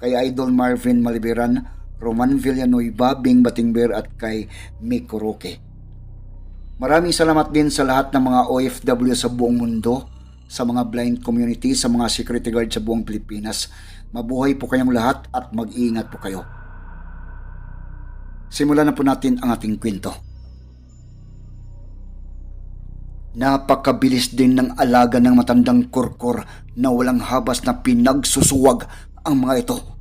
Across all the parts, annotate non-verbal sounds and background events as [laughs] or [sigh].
kay Idol Marvin Maliberan, Roman Villanueva, Bing Batingber at kay Miko Roque. Maraming salamat din sa lahat ng mga OFW sa buong mundo, sa mga blind community, sa mga security guard sa buong Pilipinas. Mabuhay po kayong lahat at mag-iingat po kayo. Simulan na po natin ang ating kwento. Napakabilis din ng alaga ng matandang kurkur na walang habas na pinagsusuwag ang mga ito.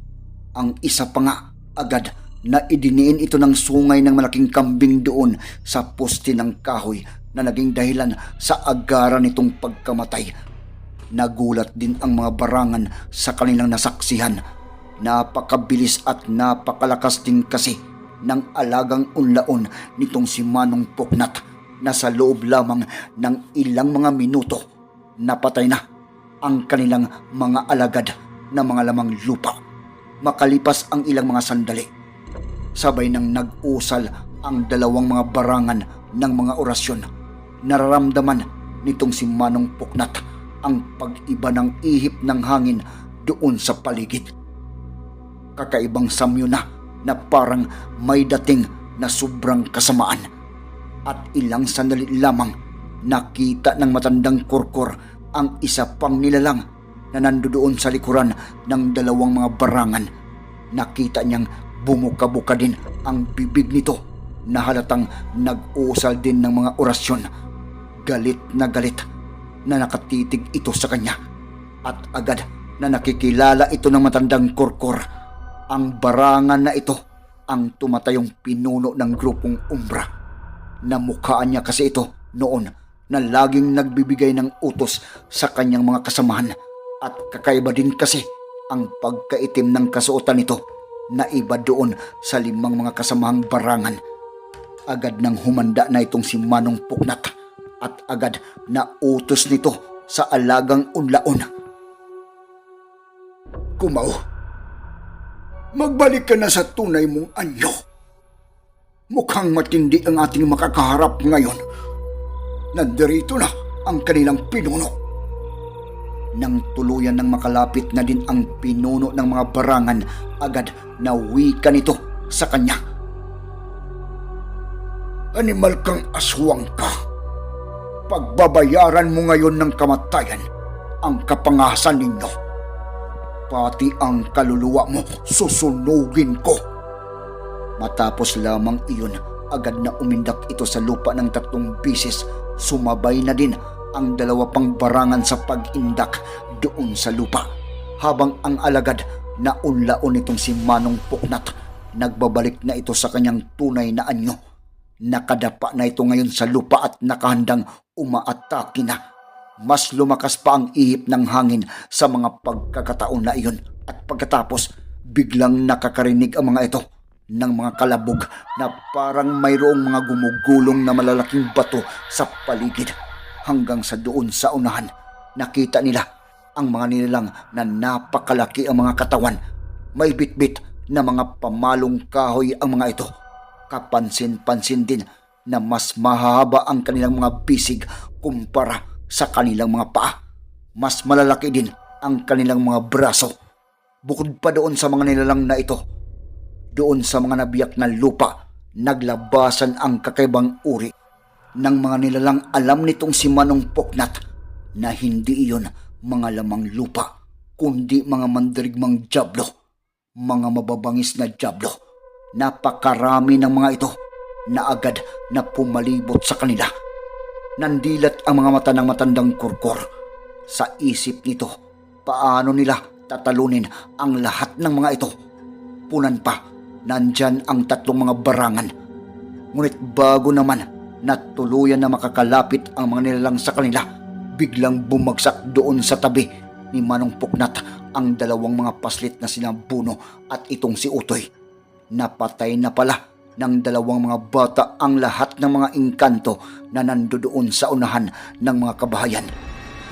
Ang isa pa nga agad na idiniin ito ng sungay ng malaking kambing doon sa poste ng kahoy na naging dahilan sa agaran nitong pagkamatay. Nagulat din ang mga barangan sa kanilang nasaksihan. Napakabilis at napakalakas din kasi ng alagang unlaon nitong si Manong Puknat na sa loob lamang ng ilang mga minuto napatay na ang kanilang mga alagad na mga lamang lupa. Makalipas ang ilang mga sandali, sabay nang nag-usal ang dalawang mga barangan ng mga orasyon. Nararamdaman nitong si Manong Puknat ang pag-iba ng ihip ng hangin doon sa paligid. Kakaibang samyo na na parang may dating na sobrang kasamaan. At ilang sandali lamang nakita ng matandang kurkur ang isa pang nilalang na nandoon sa likuran ng dalawang mga barangan. Nakita niyang bumuka-buka din ang bibig nito na halatang nag-usal din ng mga orasyon. Galit na galit na nakatitig ito sa kanya at agad na nakikilala ito ng matandang kurkur. Ang barangan na ito ang tumatayong pinuno ng grupong umbra. Namukhaan niya kasi ito noon na laging nagbibigay ng utos sa kanyang mga kasamahan at kakaiba din kasi ang pagkaitim ng kasuotan nito na iba doon sa limang mga kasamahang barangan. Agad nang humanda na itong si Manong Puknat at agad na utos nito sa alagang unlaon. Kumaw, magbalik ka na sa tunay mong anyo. Mukhang matindi ang ating makakaharap ngayon. Nandirito na ang kanilang pinuno. Nang tuluyan ng makalapit na din ang pinuno ng mga barangan, agad na wika nito sa kanya. Animal kang aswang ka. Pagbabayaran mo ngayon ng kamatayan ang kapangasan ninyo. Pati ang kaluluwa mo susunugin ko. Matapos lamang iyon, agad na umindak ito sa lupa ng tatlong bisis. Sumabay na din ang dalawa pang barangan sa pag-indak doon sa lupa. Habang ang alagad na unlaon itong si Manong Puknat, nagbabalik na ito sa kanyang tunay na anyo. Nakadapa na ito ngayon sa lupa at nakahandang umaatake na. Mas lumakas pa ang ihip ng hangin sa mga pagkakataon na iyon at pagkatapos biglang nakakarinig ang mga ito ng mga kalabog na parang mayroong mga gumugulong na malalaking bato sa paligid hanggang sa doon sa unahan nakita nila ang mga nilalang na napakalaki ang mga katawan may bitbit na mga pamalong kahoy ang mga ito kapansin-pansin din na mas mahaba ang kanilang mga bisig kumpara sa kanilang mga paa. Mas malalaki din ang kanilang mga braso. Bukod pa doon sa mga nilalang na ito, doon sa mga nabiyak na lupa, naglabasan ang kakaibang uri ng mga nilalang alam nitong si Manong Poknat na hindi iyon mga lamang lupa, kundi mga mandirigmang jablo, mga mababangis na jablo. Napakarami ng mga ito na agad na pumalibot sa kanila. Nandilat ang mga mata ng matandang kurkur. Sa isip nito, paano nila tatalunin ang lahat ng mga ito? Punan pa, nandyan ang tatlong mga barangan. Ngunit bago naman na tuluyan na makakalapit ang mga nilalang sa kanila, biglang bumagsak doon sa tabi ni Manong Puknat ang dalawang mga paslit na sina Buno at itong si Utoy. Napatay na pala ng dalawang mga bata ang lahat ng mga engkanto na nandoon sa unahan ng mga kabahayan.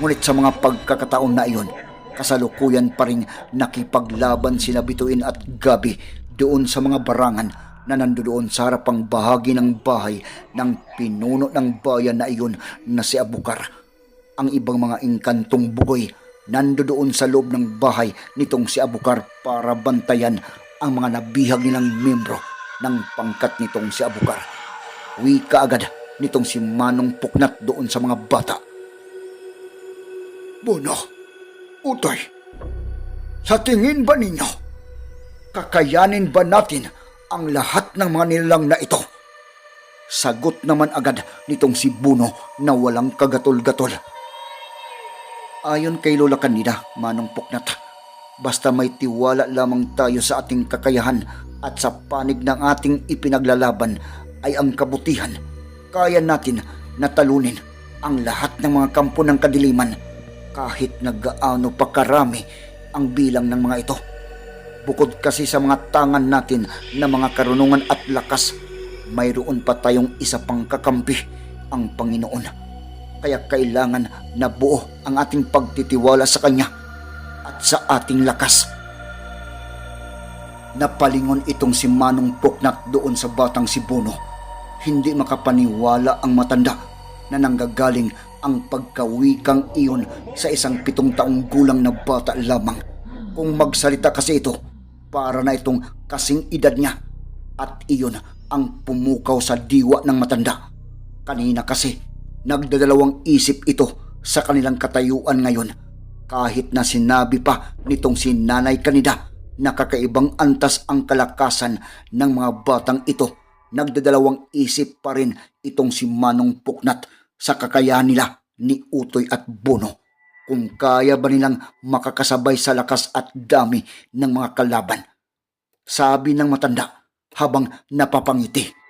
Ngunit sa mga pagkakataon na iyon, kasalukuyan pa rin nakipaglaban sina Bituin at Gabi doon sa mga barangan na nandoon sa harapang bahagi ng bahay ng pinuno ng bayan na iyon na si Abukar. Ang ibang mga engkantong bugoy nandoon sa loob ng bahay nitong si Abukar para bantayan ang mga nabihag nilang membro ng pangkat nitong si Abukar. Wika agad nitong si Manong Puknat doon sa mga bata. Bono, Utoy, sa tingin ba ninyo, kakayanin ba natin ang lahat ng mga nilalang na ito? Sagot naman agad nitong si Buno na walang kagatol-gatol. Ayon kay Lola Candida, Manong Puknat, basta may tiwala lamang tayo sa ating kakayahan at sa panig ng ating ipinaglalaban ay ang kabutihan. Kaya natin natalunin ang lahat ng mga kampo ng kadiliman kahit na gaano pa karami ang bilang ng mga ito. Bukod kasi sa mga tangan natin na mga karunungan at lakas, mayroon pa tayong isa pang kakampi, ang Panginoon. Kaya kailangan na buo ang ating pagtitiwala sa Kanya at sa ating lakas. Napalingon itong si Manong Puknat doon sa batang si Bono. Hindi makapaniwala ang matanda na nanggagaling ang pagkawikang iyon sa isang pitong taong gulang na bata lamang. Kung magsalita kasi ito, para na itong kasing edad niya. At iyon ang pumukaw sa diwa ng matanda. Kanina kasi, nagdadalawang isip ito sa kanilang katayuan ngayon. Kahit na sinabi pa nitong si Nanay Kanida na kakaibang antas ang kalakasan ng mga batang ito, nagdadalawang isip pa rin itong si Manong Puknat sa kakayahan nila ni Utoy at Bono kung kaya ba nilang makakasabay sa lakas at dami ng mga kalaban. Sabi ng matanda habang napapangiti.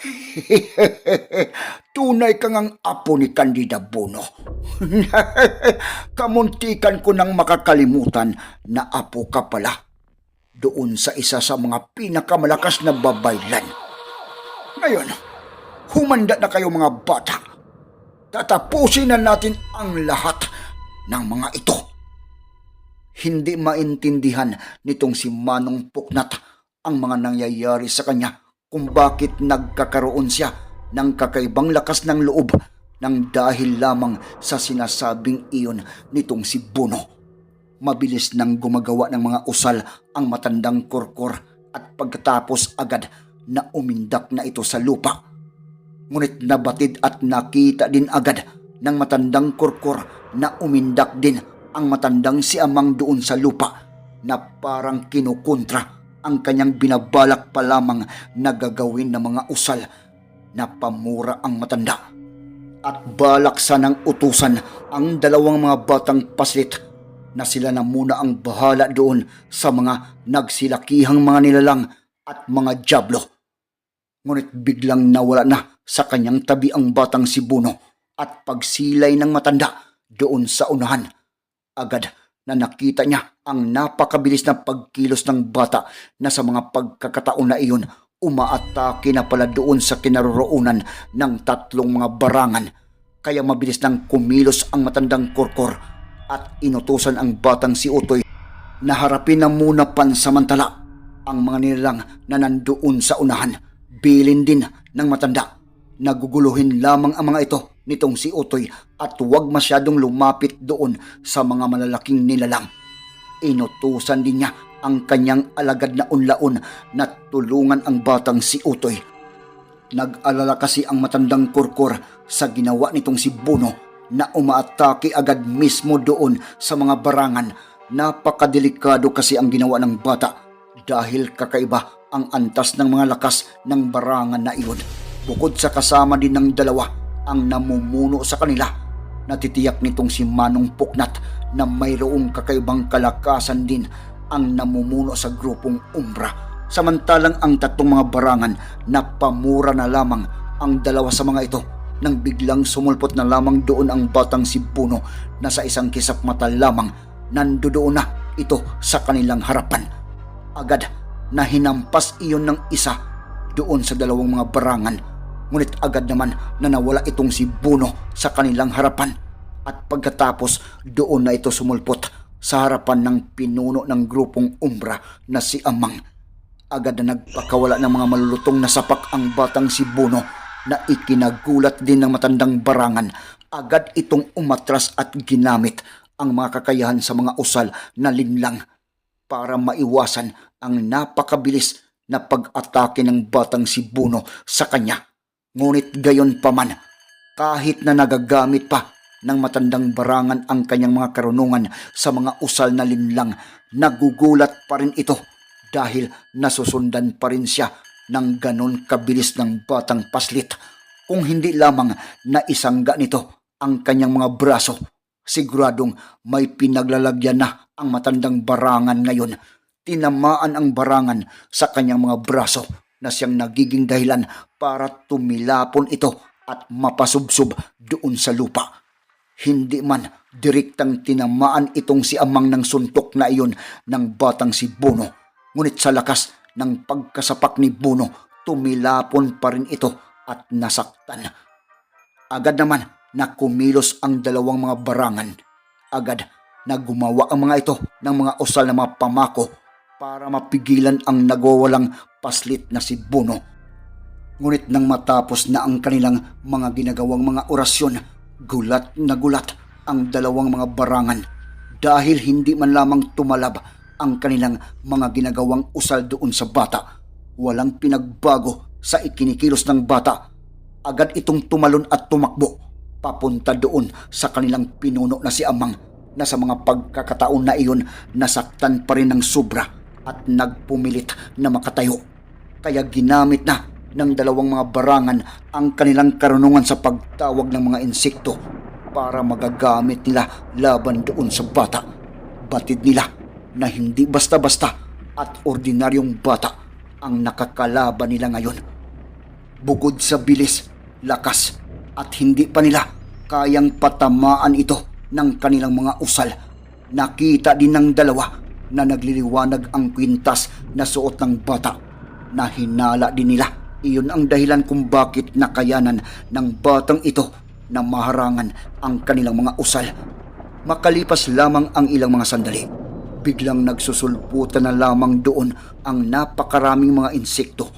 [laughs] Tunay kang ang apo ni Candida Bono. [laughs] Kamuntikan ko nang makakalimutan na apo ka pala. Doon sa isa sa mga pinakamalakas na babaylan. Ngayon, humanda na kayo mga bata. Tatapusin na natin ang lahat ng mga ito. Hindi maintindihan nitong si Manong Puknat ang mga nangyayari sa kanya kung bakit nagkakaroon siya ng kakaibang lakas ng loob nang dahil lamang sa sinasabing iyon nitong si Bono. Mabilis nang gumagawa ng mga usal ang matandang kurkur at pagkatapos agad na umindak na ito sa lupa. Ngunit nabatid at nakita din agad ng matandang kurkur na umindak din ang matandang si Amang doon sa lupa na parang kinukontra ang kanyang binabalak pa lamang na gagawin ng mga usal na pamura ang matanda. At balak sanang utusan ang dalawang mga batang paslit na sila na muna ang bahala doon sa mga nagsilakihang mga nilalang at mga jablo. Ngunit biglang nawala na sa kanyang tabi ang batang si Buno at pagsilay ng matanda doon sa unahan. Agad na nakita niya ang napakabilis na pagkilos ng bata na sa mga pagkakataon na iyon umaatake na pala doon sa kinaroroonan ng tatlong mga barangan. Kaya mabilis nang kumilos ang matandang korkor at inutusan ang batang si Utoy na harapin na muna pansamantala ang mga nilalang na nandoon sa unahan. Bilin din ng matanda. Naguguluhin lamang ang mga ito nitong si Utoy at huwag masyadong lumapit doon sa mga malalaking nilalang. Inutusan din niya ang kanyang alagad na unlaon na tulungan ang batang si Utoy. Nag-alala kasi ang matandang kurkur sa ginawa nitong si Buno na umaatake agad mismo doon sa mga barangan. Napakadelikado kasi ang ginawa ng bata dahil kakaiba ang antas ng mga lakas ng barangan na iyon. Bukod sa kasama din ng dalawa ang namumuno sa kanila natitiyak nitong si Manong Puknat na mayroong kakaibang kalakasan din ang namumuno sa grupong Umbra. Samantalang ang tatlong mga barangan na pamura na lamang ang dalawa sa mga ito nang biglang sumulpot na lamang doon ang batang si Puno na sa isang kisap mata lamang nandoon na ito sa kanilang harapan. Agad na hinampas iyon ng isa doon sa dalawang mga barangan. Ngunit agad naman na nawala itong si Buno sa kanilang harapan. At pagkatapos doon na ito sumulpot sa harapan ng pinuno ng grupong umbra na si Amang. Agad na nagpakawala ng mga malulutong na sapak ang batang si Buno na ikinagulat din ng matandang barangan. Agad itong umatras at ginamit ang mga kakayahan sa mga usal na linlang para maiwasan ang napakabilis na pag-atake ng batang si Buno sa kanya. Ngunit gayon pa man, kahit na nagagamit pa ng matandang barangan ang kanyang mga karunungan sa mga usal na linlang, nagugulat pa rin ito dahil nasusundan pa rin siya ng ganon kabilis ng batang paslit. Kung hindi lamang na isangga nito ang kanyang mga braso, siguradong may pinaglalagyan na ang matandang barangan ngayon. Tinamaan ang barangan sa kanyang mga braso na siyang nagiging dahilan para tumilapon ito at mapasubsob doon sa lupa. Hindi man direktang tinamaan itong si amang ng suntok na iyon ng batang si Bono. Ngunit sa lakas ng pagkasapak ni Bono, tumilapon pa rin ito at nasaktan. Agad naman na kumilos ang dalawang mga barangan. Agad na gumawa ang mga ito ng mga usal na mga pamako para mapigilan ang nagwawalang paslit na si Bono. Ngunit nang matapos na ang kanilang mga ginagawang mga orasyon, gulat na gulat ang dalawang mga barangan dahil hindi man lamang tumalab ang kanilang mga ginagawang usal doon sa bata. Walang pinagbago sa ikinikilos ng bata. Agad itong tumalon at tumakbo papunta doon sa kanilang pinuno na si Amang na sa mga pagkakataon na iyon nasaktan pa rin ng sobra at nagpumilit na makatayo. Kaya ginamit na ng dalawang mga barangan ang kanilang karunungan sa pagtawag ng mga insekto para magagamit nila laban doon sa bata. Batid nila na hindi basta-basta at ordinaryong bata ang nakakalaban nila ngayon. Bukod sa bilis, lakas at hindi pa nila kayang patamaan ito ng kanilang mga usal. Nakita din ng dalawa na nagliliwanag ang kwintas na suot ng bata na hinala din nila. Iyon ang dahilan kung bakit nakayanan ng batang ito na maharangan ang kanilang mga usal. Makalipas lamang ang ilang mga sandali, biglang nagsusulputan na lamang doon ang napakaraming mga insekto.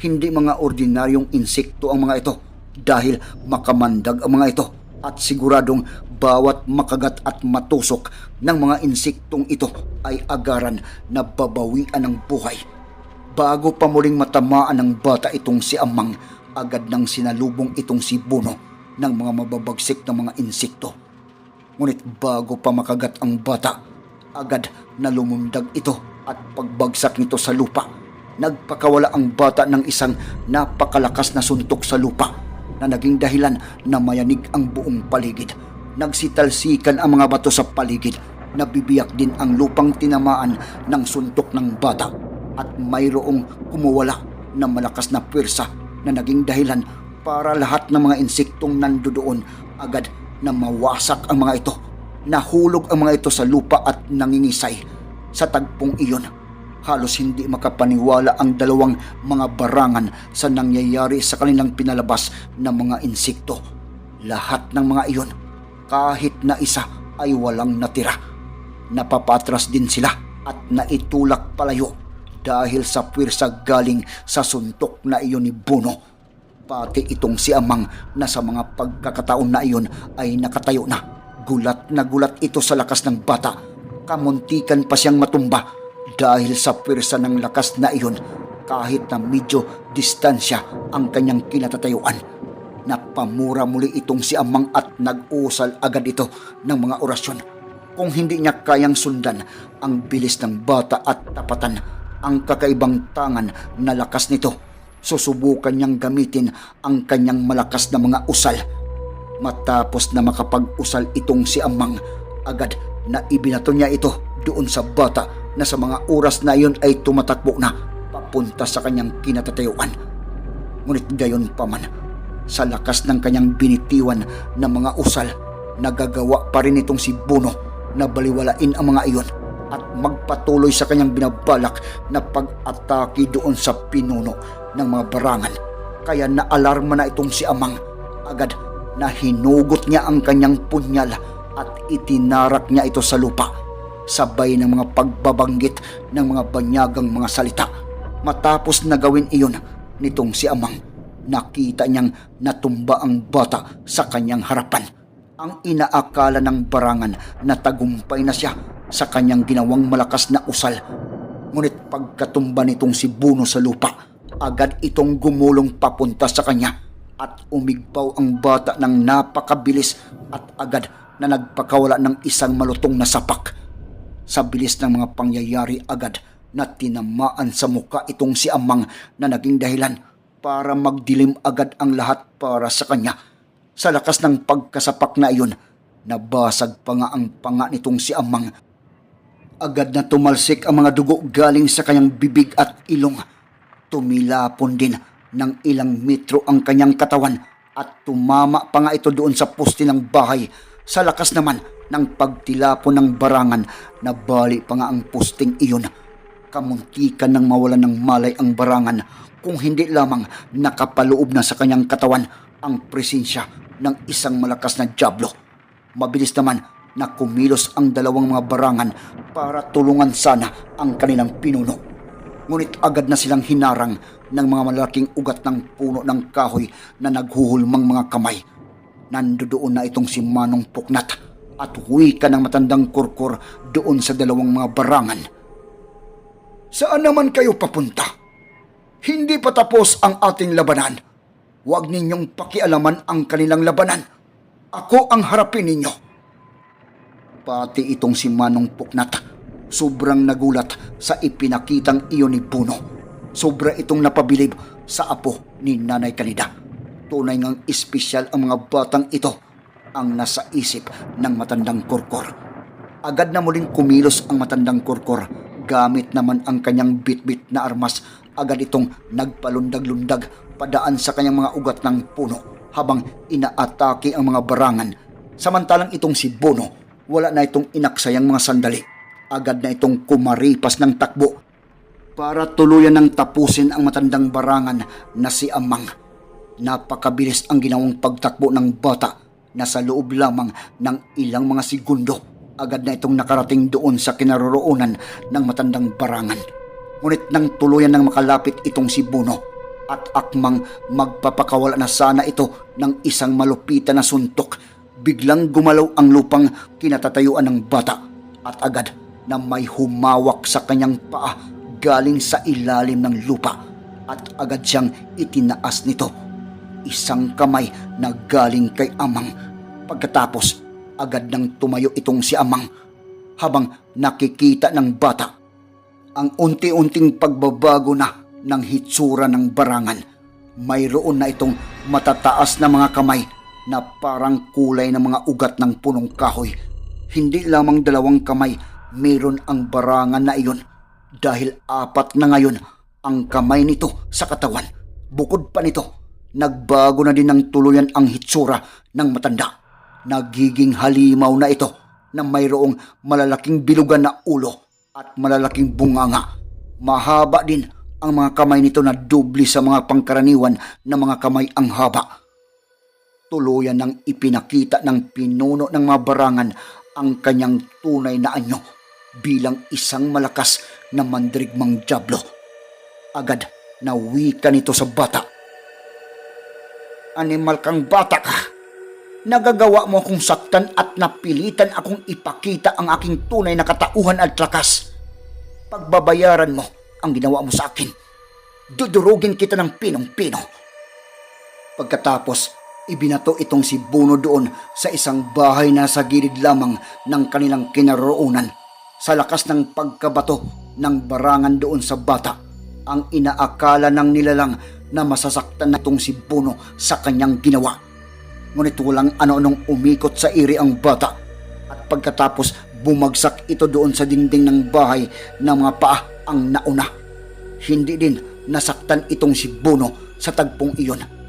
Hindi mga ordinaryong insekto ang mga ito dahil makamandag ang mga ito at siguradong bawat makagat at matusok ng mga insektong ito ay agaran na babawian ng buhay. Bago pa muling matamaan ng bata itong si Amang, agad nang sinalubong itong si Buno ng mga mababagsik na mga insekto. Ngunit bago pa makagat ang bata, agad na lumundag ito at pagbagsak nito sa lupa. Nagpakawala ang bata ng isang napakalakas na suntok sa lupa na naging dahilan na mayanig ang buong paligid. Nagsitalsikan ang mga bato sa paligid. Nabibiyak din ang lupang tinamaan ng suntok ng bata at mayroong kumuwala na malakas na pwersa na naging dahilan para lahat ng mga insektong nandoon agad na mawasak ang mga ito. Nahulog ang mga ito sa lupa at nangingisay. Sa tagpong iyon, halos hindi makapaniwala ang dalawang mga barangan sa nangyayari sa kanilang pinalabas na mga insekto. Lahat ng mga iyon, kahit na isa ay walang natira. Napapatras din sila at naitulak palayo dahil sa pwersa galing sa suntok na iyon ni Bono. Pati itong si Amang na sa mga pagkakataon na iyon ay nakatayo na. Gulat na gulat ito sa lakas ng bata. Kamuntikan pa siyang matumba dahil sa pwersa ng lakas na iyon kahit na medyo distansya ang kanyang kinatatayuan. Napamura muli itong si Amang at nag-usal agad ito ng mga orasyon. Kung hindi niya kayang sundan ang bilis ng bata at tapatan ang kakaibang tangan na lakas nito, susubukan niyang gamitin ang kanyang malakas na mga usal. Matapos na makapag-usal itong si Amang, agad na ibinato niya ito doon sa bata na sa mga oras na iyon ay tumatakbo na papunta sa kanyang kinatatayuan. Ngunit gayon pa man, Sa lakas ng kanyang binitiwan ng mga usal, nagagawa pa rin itong si Bono na baliwalain ang mga iyon at magpatuloy sa kanyang binabalak na pag-atake doon sa pinuno ng mga barangan. Kaya naalarma na itong si Amang. Agad na hinugot niya ang kanyang punyal at itinarak niya ito sa lupa. Sabay ng mga pagbabanggit ng mga banyagang mga salita. Matapos na gawin iyon nitong si Amang, nakita niyang natumba ang bata sa kanyang harapan. Ang inaakala ng barangan na tagumpay na siya sa kanyang ginawang malakas na usal. Ngunit pagkatumba nitong si Buno sa lupa, agad itong gumulong papunta sa kanya at umigpaw ang bata ng napakabilis at agad na nagpakawala ng isang malutong na sapak. Sa bilis ng mga pangyayari agad na tinamaan sa muka itong si Amang na naging dahilan para magdilim agad ang lahat para sa kanya. Sa lakas ng pagkasapak na iyon, nabasag pa nga ang panga nitong si Amang Agad na tumalsik ang mga dugo galing sa kanyang bibig at ilong. Tumilapon din ng ilang metro ang kanyang katawan at tumama pa nga ito doon sa poste ng bahay. Sa lakas naman ng pagtilapon ng barangan, nabali pa nga ang posting iyon. Kamuntikan ng mawalan ng malay ang barangan kung hindi lamang nakapaloob na sa kanyang katawan ang presensya ng isang malakas na diablo. Mabilis naman na kumilos ang dalawang mga barangan para tulungan sana ang kanilang pinuno. Ngunit agad na silang hinarang ng mga malalaking ugat ng puno ng kahoy na naghuhulmang mga kamay. Nandoon na itong si Manong Puknat at ka ng matandang kurkur doon sa dalawang mga barangan. Saan naman kayo papunta? Hindi pa tapos ang ating labanan. Huwag ninyong pakialaman ang kanilang labanan. Ako ang harapin ninyo. Pati itong si Manong Puknat, sobrang nagulat sa ipinakitang iyon ni Puno. Sobra itong napabilib sa apo ni Nanay Kanida. Tunay ngang espesyal ang mga batang ito ang nasa isip ng matandang kurkor. Agad na muling kumilos ang matandang kurkor gamit naman ang kanyang bitbit na armas. Agad itong nagpalundag-lundag padaan sa kanyang mga ugat ng puno habang inaatake ang mga barangan. Samantalang itong si Bono wala na itong inaksayang mga sandali. Agad na itong kumaripas ng takbo para tuluyan ng tapusin ang matandang barangan na si Amang. Napakabilis ang ginawang pagtakbo ng bata na sa loob lamang ng ilang mga segundo agad na itong nakarating doon sa kinaroroonan ng matandang barangan. Ngunit nang tuluyan ng makalapit itong si Buno at akmang magpapakawala na sana ito ng isang malupitan na suntok biglang gumalaw ang lupang kinatatayuan ng bata at agad na may humawak sa kanyang paa galing sa ilalim ng lupa at agad siyang itinaas nito. Isang kamay na galing kay Amang. Pagkatapos, agad nang tumayo itong si Amang habang nakikita ng bata ang unti-unting pagbabago na ng hitsura ng barangan. Mayroon na itong matataas na mga kamay na parang kulay ng mga ugat ng punong kahoy. Hindi lamang dalawang kamay, meron ang barangan na iyon dahil apat na ngayon ang kamay nito sa katawan. Bukod pa nito, nagbago na din ng tuluyan ang hitsura ng matanda. Nagiging halimaw na ito na mayroong malalaking bilugan na ulo at malalaking bunganga. Mahaba din ang mga kamay nito na dubli sa mga pangkaraniwan na mga kamay ang haba tuluyan ng ipinakita ng pinuno ng mga barangan ang kanyang tunay na anyo bilang isang malakas na mandrigmang jablo. Agad na wika nito sa bata. Animal kang bata ka. Nagagawa mo akong saktan at napilitan akong ipakita ang aking tunay na katauhan at lakas. Pagbabayaran mo ang ginawa mo sa akin. Dudurugin kita ng pinong-pino. Pagkatapos, Ibinato itong si Bono doon sa isang bahay na sa gilid lamang ng kanilang kinaroonan. Sa lakas ng pagkabato ng barangan doon sa bata, ang inaakala ng nilalang na masasaktan na itong si Bono sa kanyang ginawa. Ngunit walang ano-anong umikot sa iri ang bata at pagkatapos bumagsak ito doon sa dingding ng bahay ng mga paa ang nauna. Hindi din nasaktan itong si Bono sa tagpong iyon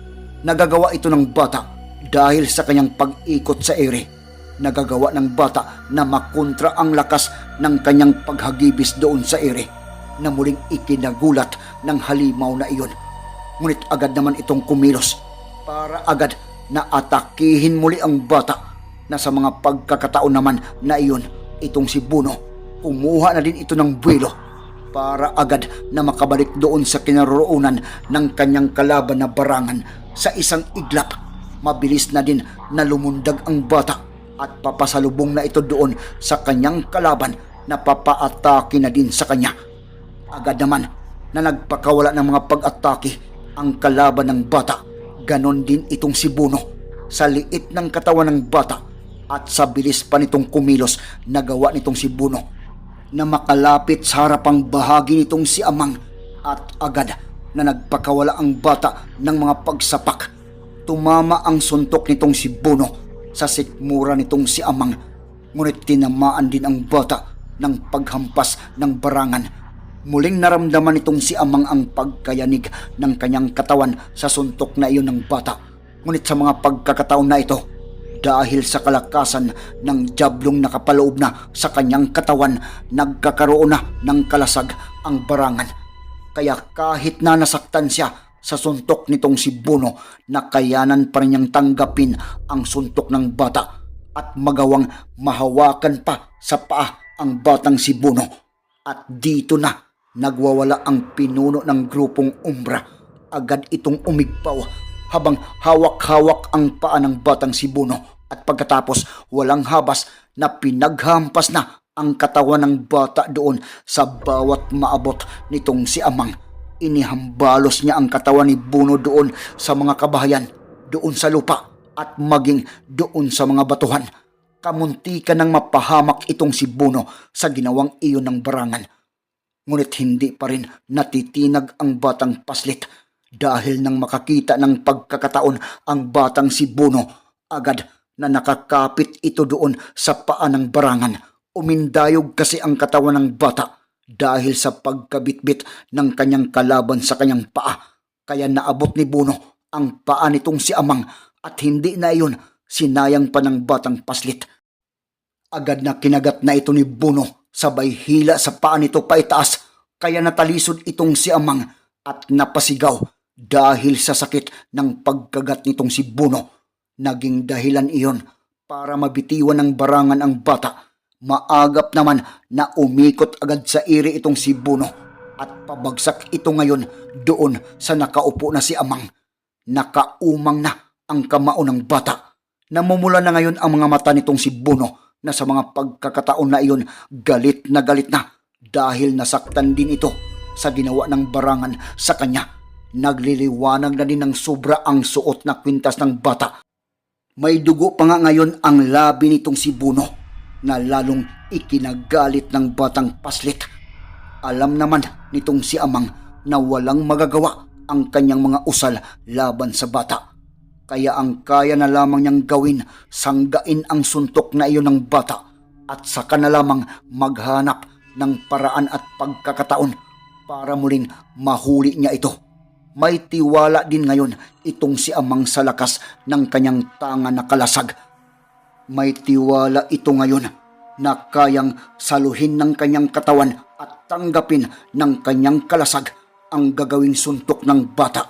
Nagagawa ito ng bata dahil sa kanyang pag-ikot sa ere. Nagagawa ng bata na makontra ang lakas ng kanyang paghagibis doon sa ere na muling ikinagulat ng halimaw na iyon. Ngunit agad naman itong kumilos para agad na atakihin muli ang bata na sa mga pagkakataon naman na iyon itong si Buno kumuha na din ito ng buwelo para agad na makabalik doon sa kinaroroonan ng kanyang kalaban na barangan sa isang iglap. Mabilis na din na lumundag ang bata at papasalubong na ito doon sa kanyang kalaban na papaatake na din sa kanya. Agad naman na nagpakawala ng mga pag-atake ang kalaban ng bata. Ganon din itong si Buno sa liit ng katawan ng bata at sa bilis pa nitong kumilos na gawa nitong si Buno na makalapit sa harapang bahagi nitong si Amang at agad na nagpakawala ang bata ng mga pagsapak. Tumama ang suntok nitong si Buno sa sikmura nitong si Amang ngunit tinamaan din ang bata ng paghampas ng barangan. Muling naramdaman nitong si Amang ang pagkayanig ng kanyang katawan sa suntok na iyon ng bata. Ngunit sa mga pagkakataon na ito, dahil sa kalakasan ng jablong nakapaloob na sa kanyang katawan, nagkakaroon na ng kalasag ang barangan. Kaya kahit na nasaktan siya sa suntok nitong si Buno, nakayanan pa rin niyang tanggapin ang suntok ng bata at magawang mahawakan pa sa paa ang batang si Buno. At dito na nagwawala ang pinuno ng grupong umbra. Agad itong umigpaw habang hawak-hawak ang paa ng batang si Buno at pagkatapos walang habas na pinaghampas na ang katawan ng bata doon sa bawat maabot nitong si Amang. Inihambalos niya ang katawan ni Buno doon sa mga kabahayan, doon sa lupa at maging doon sa mga batuhan. Kamuntikan ng mapahamak itong si Buno sa ginawang iyon ng barangan. Ngunit hindi pa rin natitinag ang batang paslit dahil nang makakita ng pagkakataon ang batang si Buno, agad na nakakapit ito doon sa paa ng barangan. Umindayog kasi ang katawan ng bata dahil sa pagkabitbit ng kanyang kalaban sa kanyang paa. Kaya naabot ni Buno ang paa nitong si Amang at hindi na iyon sinayang pa ng batang paslit. Agad na kinagat na ito ni Buno sabay hila sa paa nito paitaas kaya natalisod itong si Amang at napasigaw dahil sa sakit ng pagkagat nitong si Buno. Naging dahilan iyon para mabitiwan ng barangan ang bata. Maagap naman na umikot agad sa iri itong si Buno at pabagsak ito ngayon doon sa nakaupo na si Amang. Nakaumang na ang kamao ng bata. Namumula na ngayon ang mga mata nitong si Buno na sa mga pagkakataon na iyon galit na galit na dahil nasaktan din ito sa ginawa ng barangan sa kanya. Nagliliwanag na din ng sobra ang suot na kwintas ng bata may dugo pa nga ngayon ang labi nitong si Buno na lalong ikinagalit ng batang paslit. Alam naman nitong si Amang na walang magagawa ang kanyang mga usal laban sa bata. Kaya ang kaya na lamang niyang gawin, sanggain ang suntok na iyon ng bata at saka na lamang maghanap ng paraan at pagkakataon para muling mahuli niya ito may tiwala din ngayon itong si Amang sa lakas ng kanyang tanga na kalasag. May tiwala ito ngayon na kayang saluhin ng kanyang katawan at tanggapin ng kanyang kalasag ang gagawing suntok ng bata